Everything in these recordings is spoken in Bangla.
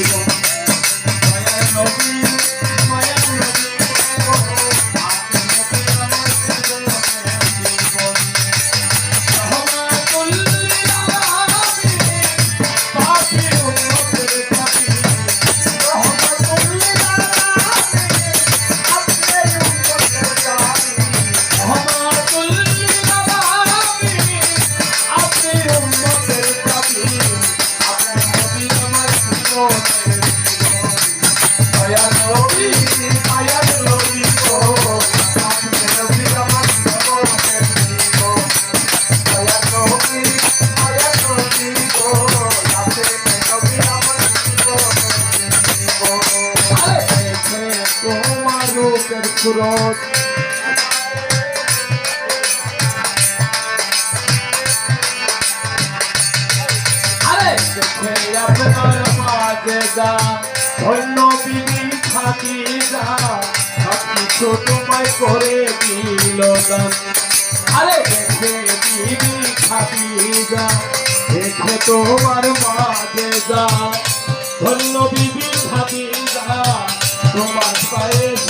you. সুরত আরে দেখে আপনার থাকে যা, ধন্য বিবি থাকি যা, থাকি কিছু তোমায় করে দিল দান। আরে, দেখে বিবি থাকি যা, দেখে তোমার মাঝে যা। ধন্য বিবি থাকি যা, তোমার পায়ে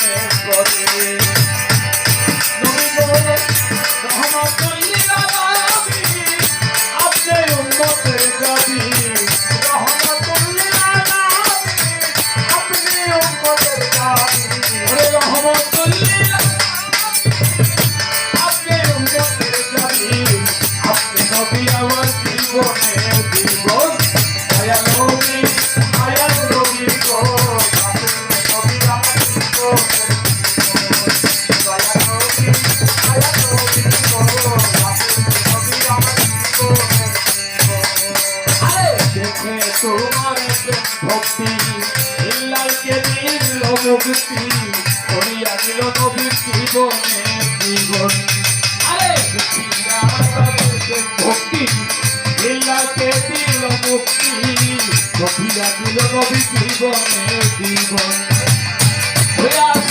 ভক্তি করিয়া দিল নবীর জীবনে জীবন ভক্তি লীলাকে দিল মুক্তি কবিরা দিল নবী জীবনে জীবন হয়ে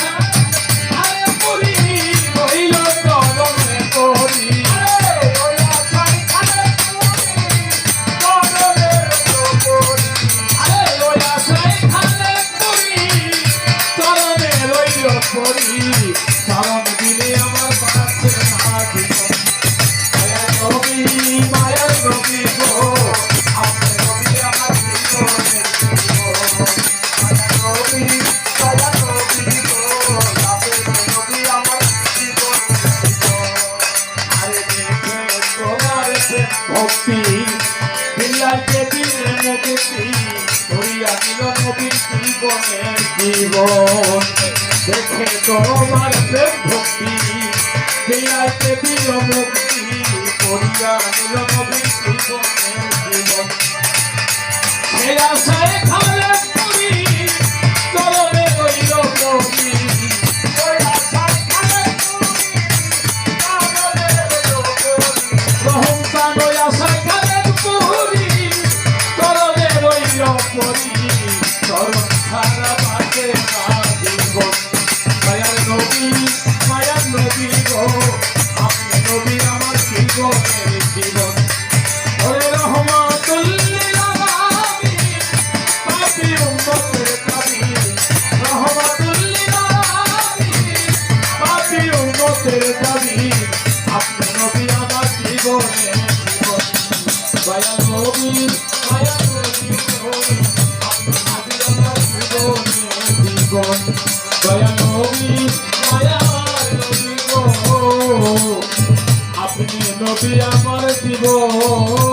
লাগিল নবীর জীবনের জীবন। দেখে তোমার প্রেম ভক্তি বিলাইতে দিল মুক্তি, করিয়া নিল নবীর জীবনের জীবন। সে আশায় I am moving, I am আমার জীবনে।